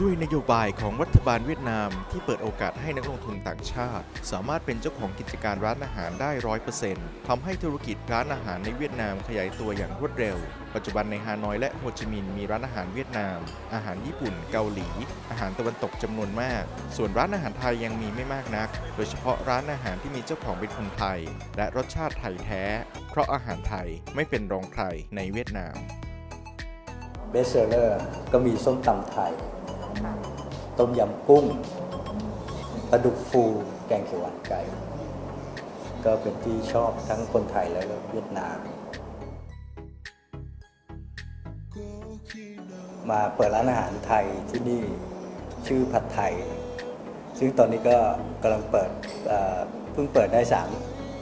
ด้วยนโยบายของรัฐบาลเวียดนาม ที่เปิดโอกาสให้นักลงทุนต่างชาติ สามารถเป็นเจ้าของกิจการร้านอาหารได้ร้อยเปอร์เซ็นต์ทำให้ธุรกิจร้านอาหารในเวียดนามขยายตัวอย่างรวดเร็ว ปัจจุบันในฮานอยและโฮจิมินห์มีร้านอาหารเวียดนาม อาหารญี่ปุ่น เกาหลี อาหารตะวันตกจำนวนมาก ส่วนร้านอาหารไทยยังมีไม่มากนัก โดยเฉพาะร้านอาหารที่มีเจ้าของเป็นคนไทย และรสชาติไทยแท้ เพราะอาหารไทยไม่เป็นรองใครในเวียดนามเบสเซอร์ก็มีส้มตำไทย ต้มยำกุ้งปลาดุกฟูแกงเขียวหวานไก่ก็เป็นที่ชอบทั้งคนไทยและก็เวียดนาม มาเปิดร้านอาหารไทยที่นี่ชื่อผัดไทย ซึ่งตอนนี้ก็กำลังเปิดเพิ่งเปิดได้สาม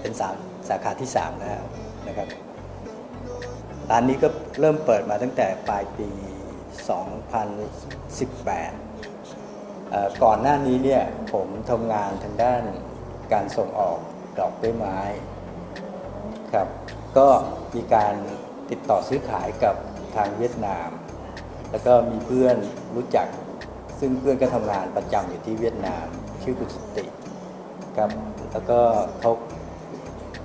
เป็นสามสาขาที่3แล้วนะครับร้านนี้ก็เริ่มเปิดมาตั้งแต่ปลายปี 2018 ก่อนหน้านี้เนี่ยผมทำงานทางด้านการส่งออกดอกกล้วยไม้ครับก็มีการติดต่อซื้อขายกับทางเวียดนาม แล้วก็มีเพื่อนรู้จัก ซึ่งเพื่อนก็ทำงานประจำอยู่ที่เวียดนาม ชื่อคุณสติครับแล้วก็เขา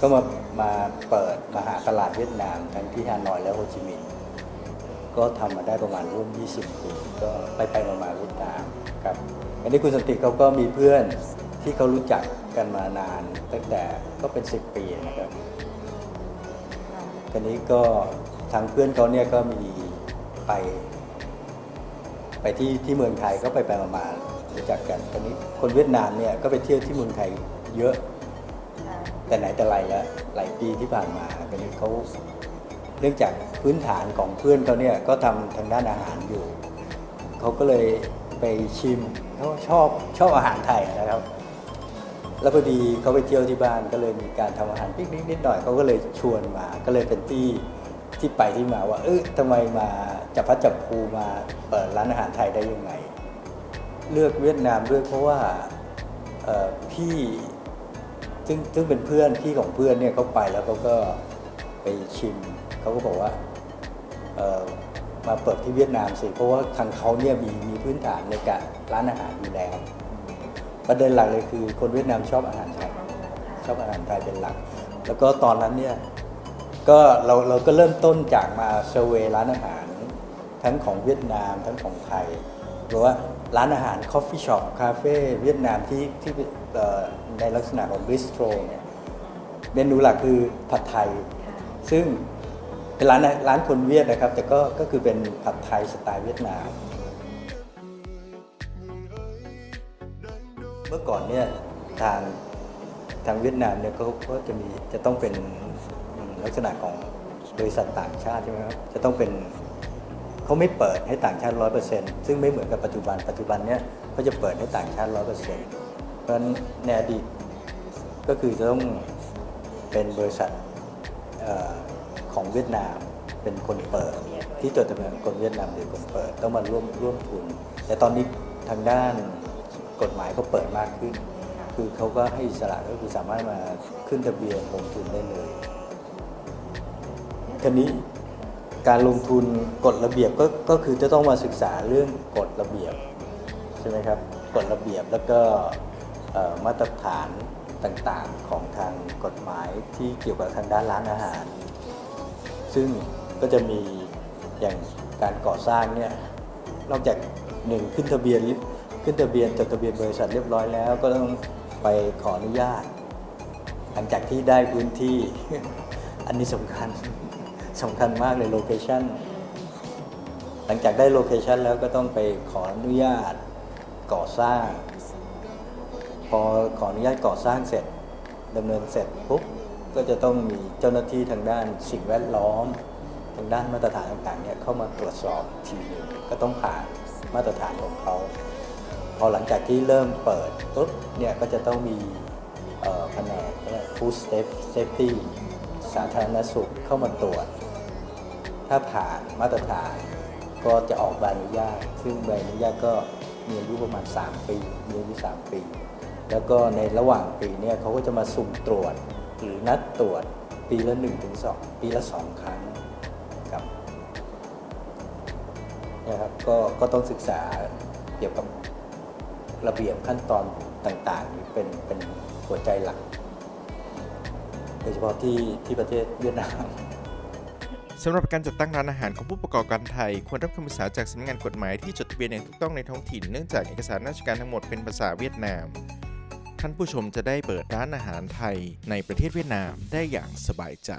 ก็มามาเปิดมาหาตลาดเวียดนามทั้งที่ฮานอยและโฮจิมินห์ ก็ทำมาได้ประมาณร่วม 20 ปี ก็ไปไปมามาเวียดนามครับอันนี้คุณสันติเขาก็มีเพื่อนที่เขารู้จักกันมานานตั้งแต่ก็เป็น 10 ปีนะครับทีนี้ก็ทางเพื่อนเขาเนี่ยก็มีไป ไปที่ที่เมืองไทยก็ไปไปมามารู้จักกันตอนนี้คนเวียดนามเนี่ยก็ไปเที่ยวที่เมืองไทยเยอะ แต่ไหนแต่ไรแล้วหลายปีที่ผ่านมาตอนนี้เขา นื่องจากพื้นฐานของเพื่อนเขาเนี่ยก็ทำทางด้านอาหารอยู่เขาก็เลยไปชิมเขาชอบชอบอาหารไทยนะครับ แล้วพอดีเขาไปเที่ยวที่บ้านก็เลยมีการทำอาหารปิกนิกนิดหน่อยเขาก็เลยชวนมา ก็เลยเป็นที่ที่ไปที่มาว่า เออทำไมมาจับพัดจับภูมาเปิดร้านอาหารไทยได้ยังไง เลือกเวียดนามด้วยเพราะว่าพี่ซึ่งซึ่งเป็นเพื่อนพี่ของเพื่อนเนี่ยเขาไปแล้วเขาก็ไปชิม เขาก็บอกว่ามาเปิดที่เวียดนามสิ เพราะว่าทางเขาเนี่ยมีมีพื้นฐานในการร้านอาหารอยู่แล้ว ประเด็นหลักเลยคือคนเวียดนามชอบอาหารไทยชอบอาหารไทยเป็นหลัก แล้วก็ตอนนั้นเนี่ยก็เราเราก็เริ่มต้นจากมาเซเวย์ร้านอาหาร ทั้งของเวียดนามทั้งของไทยหรือว่าร้านอาหารคอฟฟี่ช็อปคาเฟ่เวียดนามที่ที่ในลักษณะของบิสโตรเนี่ยเมนูหลักคือผัดไทย ซึ่ง เป็นร้านร้านคนเวียดนะครับ แต่ก็ก็คือเป็นผัดไทยสไตล์เวียดนาม เมื่อก่อนเนี่ยทางทางเวียดนามเนี่ยเขาก็จะมีจะต้องเป็นลักษณะของบริษัทต่างชาติใช่ไหมครับจะต้องเป็นเขาไม่เปิดให้ต่างชาติร้อยเปอร์เซ็นต์ซึ่งไม่เหมือนกับปัจจุบันปัจจุบันเนี่ยเขาจะเปิดให้ต่างชาติร้อยเปอร์เซ็นต์เพราะฉะนั้นในอดีตก็คือจะต้องเป็นบริษัท ของเวียดนามเป็นคนเปิดที่จดทะเบียนคนเวียดนามหรือคนเปิดต้องมาร่วมร่วมทุน แต่ตอนนี้ทางด้านกฎหมายเขาเปิดมากขึ้น คือเขาก็ให้อิสระก็คือสามารถมาขึ้นทะเบียนลงทุนได้เลยทีนี้การลงทุนกฎระเบียบก็ก็คือจะต้องมาศึกษาเรื่องกฎระเบียบใช่ไหมครับกฎระเบียบแล้วก็มาตรฐานต่างๆของทางกฎหมายที่เกี่ยวกับทางด้านร้านอาหาร ซึ่งก็จะมีอย่างการก่อสร้างเนี่ยนอกจากหนึ่งขึ้นทะเบียนขึ้นทะเบียนจดทะเบียนบริษัทเรียบร้อยแล้ว ก็ต้องไปขออนุญาต หลังจากที่ได้พื้นที่ อันนี้สำคัญสำคัญมากเลยโลเคชันหลังจากได้โลเคชันแล้วก็ต้องไปขออนุญาตก่อสร้าง พอขออนุญาตก่อสร้างเสร็จดำเนินเสร็จปุ๊บ ก็จะต้องมีเจ้าหน้าที่ทางด้านสิ่งแวดล้อม ทางด้านมาตรฐานต่างๆเนี่ยเข้ามาตรวจสอบทีนึงก็ต้องผ่านมาตรฐานของเขาพอหลังจากที่เริ่มเปิดปุ๊บเนี่ยก็จะต้องมีแผนก Food Safety สาธารณสุขเข้ามาตรวจ ถ้าผ่านมาตรฐานก็จะออกใบอนุญาต ซึ่งใบอนุญาตก็มีอายุประมาณ 3 ปีมีอายุ3ปี แล้วก็ในระหว่างปีเนี่ยเขาก็จะมาสุ่มตรวจ หรือนัดตรวจปีละ1ถึง2ปีละ 2 ครั้งครับนะครับก็ก็ต้องศึกษาเกี่ยวกับระเบียบขั้นตอนต่างๆนี่เป็นเป็นหัวใจหลัก โดยเฉพาะที่ที่ประเทศเวียดนามสำหรับการจัดตั้งร้านอาหารของผู้ประกอบการไทย ควรรับคำปรึกษาจากสำนักงานกฎหมายที่จดทะเบียนอย่างถูกต้องในท้องถิ่นเนื่องจากเอกสารราชการทั้งหมดเป็นภาษาเวียดนาม ท่านผู้ชมจะได้เปิดร้านอาหารไทยในประเทศเวียดนามได้อย่างสบายใจ